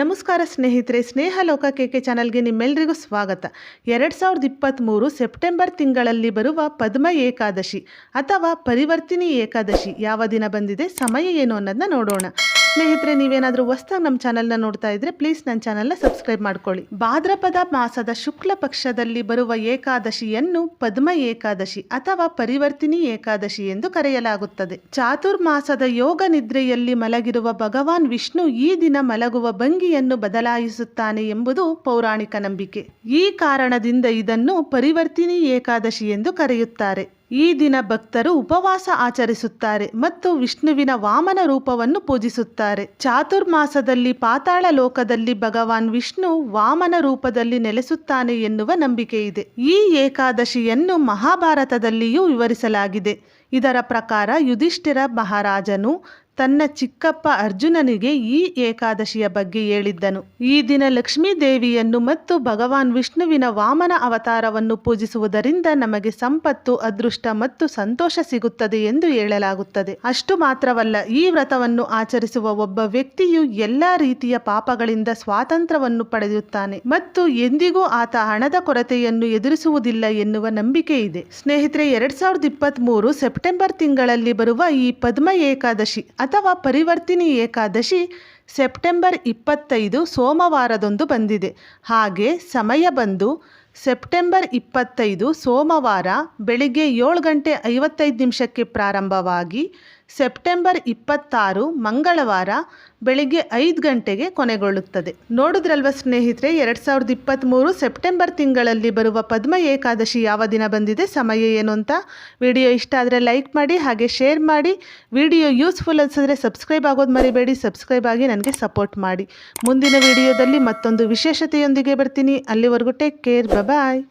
ನಮಸ್ಕಾರ ಸ್ನೇಹಿತರೆ, ಸ್ನೇಹ ಲೋಕ ಕೆಕೆ ಚಾನಲ್ಗೆ ನಿಮ್ಮೆಲ್ಲರಿಗೂ ಸ್ವಾಗತ. ಎರಡು ಸಾವಿರದ ಇಪ್ಪತ್ತ್ಮೂರು ಸೆಪ್ಟೆಂಬರ್ ತಿಂಗಳಲ್ಲಿ ಬರುವ ಪದ್ಮ ಏಕಾದಶಿ ಅಥವಾ ಪರಿವರ್ತಿನಿ ಏಕಾದಶಿ ಯಾವ ದಿನ ಬಂದಿದೆ, ಸಮಯ ಏನು ಅನ್ನೋದನ್ನ ನೋಡೋಣ. ಸ್ನೇಹಿತರೆ, ನೀವೇನಾದರೂ ಹೊಸ್ದಾಗಿ ನಮ್ಮ ಚಾನಲ್ನ ನೋಡ್ತಾ ಇದ್ರೆ ಪ್ಲೀಸ್ ನನ್ನ ಚಾನಲ್ನ ಸಬ್ಸ್ಕ್ರೈಬ್ ಮಾಡ್ಕೊಳ್ಳಿ. ಭಾದ್ರಪದ ಮಾಸದ ಶುಕ್ಲ ಪಕ್ಷದಲ್ಲಿ ಬರುವ ಏಕಾದಶಿಯನ್ನು ಪದ್ಮ ಏಕಾದಶಿ ಅಥವಾ ಪರಿವರ್ತಿನಿ ಏಕಾದಶಿ ಎಂದು ಕರೆಯಲಾಗುತ್ತದೆ. ಚಾತುರ್ಮಾಸದ ಯೋಗ ನಿದ್ರೆಯಲ್ಲಿ ಮಲಗಿರುವ ಭಗವಾನ್ ವಿಷ್ಣು ಈ ದಿನ ಮಲಗುವ ಭಂಗಿಯನ್ನು ಬದಲಾಯಿಸುತ್ತಾನೆ ಎಂಬುದು ಪೌರಾಣಿಕ ನಂಬಿಕೆ. ಈ ಕಾರಣದಿಂದ ಇದನ್ನು ಪರಿವರ್ತಿನಿ ಏಕಾದಶಿ ಎಂದು ಕರೆಯುತ್ತಾರೆ. ಈ ದಿನ ಭಕ್ತರು ಉಪವಾಸ ಆಚರಿಸುತ್ತಾರೆ ಮತ್ತು ವಿಷ್ಣುವಿನ ವಾಮನ ರೂಪವನ್ನು ಪೂಜಿಸುತ್ತಾರೆ. ಚಾತುರ್ಮಾಸದಲ್ಲಿ ಪಾತಾಳ ಲೋಕದಲ್ಲಿ ಭಗವಾನ್ ವಿಷ್ಣು ವಾಮನ ರೂಪದಲ್ಲಿ ನೆಲೆಸುತ್ತಾನೆ ಎನ್ನುವ ನಂಬಿಕೆ ಇದೆ. ಈ ಏಕಾದಶಿಯನ್ನು ಮಹಾಭಾರತದಲ್ಲಿಯೂ ವಿವರಿಸಲಾಗಿದೆ. ಇದರ ಪ್ರಕಾರ ಯುಧಿಷ್ಠಿರ ಮಹಾರಾಜನು ತನ್ನ ಚಿಕ್ಕಪ್ಪ ಅರ್ಜುನನಿಗೆ ಈ ಏಕಾದಶಿಯ ಬಗ್ಗೆ ಹೇಳಿದ್ದನು. ಈ ದಿನ ಲಕ್ಷ್ಮೀ ದೇವಿಯನ್ನು ಮತ್ತು ಭಗವಾನ್ ವಿಷ್ಣುವಿನ ವಾಮನ ಅವತಾರವನ್ನು ಪೂಜಿಸುವುದರಿಂದ ನಮಗೆ ಸಂಪತ್ತು, ಅದೃಷ್ಟ ಮತ್ತು ಸಂತೋಷ ಸಿಗುತ್ತದೆ ಎಂದು ಹೇಳಲಾಗುತ್ತದೆ. ಅಷ್ಟು ಮಾತ್ರವಲ್ಲ, ಈ ವ್ರತವನ್ನು ಆಚರಿಸುವ ಒಬ್ಬ ವ್ಯಕ್ತಿಯು ಎಲ್ಲ ರೀತಿಯ ಪಾಪಗಳಿಂದ ಸ್ವಾತಂತ್ರ್ಯವನ್ನು ಪಡೆಯುತ್ತಾನೆ ಮತ್ತು ಎಂದಿಗೂ ಆತ ಹಣದ ಕೊರತೆಯನ್ನು ಎದುರಿಸುವುದಿಲ್ಲ ಎನ್ನುವ ನಂಬಿಕೆ ಇದೆ. ಸ್ನೇಹಿತರೆ, ಎರಡ್ ಸಾವಿರದ ಇಪ್ಪತ್ತ್ ಮೂರು ಸೆಪ್ಟೆಂಬರ್ ತಿಂಗಳಲ್ಲಿ ಬರುವ ಈ ಪದ್ಮ ಏಕಾದಶಿ ಅಥವಾ ಪರಿವರ್ತಿನಿ ಏಕಾದಶಿ ಸೆಪ್ಟೆಂಬರ್ ಇಪ್ಪತ್ತೈದು ಸೋಮವಾರದೊಂದು ಬಂದಿದೆ. ಹಾಗೆ ಸಮಯ ಬಂದು ಸೆಪ್ಟೆಂಬರ್ ಇಪ್ಪತ್ತೈದು ಸೋಮವಾರ ಬೆಳಿಗ್ಗೆ ಏಳು ಗಂಟೆ ಐವತ್ತೈದು ನಿಮಿಷಕ್ಕೆ ಪ್ರಾರಂಭವಾಗಿ ಸೆಪ್ಟೆಂಬರ್ ಇಪ್ಪತ್ತಾರು ಮಂಗಳವಾರ ಬೆಳಿಗ್ಗೆ ಐದು ಗಂಟೆಗೆ ಕೊನೆಗೊಳ್ಳುತ್ತದೆ. ನೋಡಿದ್ರಲ್ವ ಸ್ನೇಹಿತರೆ, ಎರಡು ಸಾವಿರದ ಇಪ್ಪತ್ತ್ಮೂರು ಸೆಪ್ಟೆಂಬರ್ ತಿಂಗಳಲ್ಲಿ ಬರುವ ಪದ್ಮ ಏಕಾದಶಿ ಯಾವ ದಿನ ಬಂದಿದೆ, ಸಮಯ ಏನು ಅಂತ ವಿಡಿಯೋ ಇಷ್ಟ ಆದರೆ ಲೈಕ್ ಮಾಡಿ, ಹಾಗೆ ಶೇರ್ ಮಾಡಿ. ವಿಡಿಯೋ ಯೂಸ್ಫುಲ್ ಅನಿಸಿದ್ರೆ ಸಬ್ಸ್ಕ್ರೈಬ್ ಆಗೋದು ಮರಿಬೇಡಿ, ಸಬ್ಸ್ಕ್ರೈಬ್ ಆಗಿ ನನಗೆ ಸಪೋರ್ಟ್ ಮಾಡಿ. ಮುಂದಿನ ವಿಡಿಯೋದಲ್ಲಿ ಮತ್ತೊಂದು ವಿಶೇಷತೆಯೊಂದಿಗೆ ಬರ್ತೀನಿ. ಅಲ್ಲಿವರೆಗೂ ಟೇಕ್ ಕೇರ್ ಬಾಯ್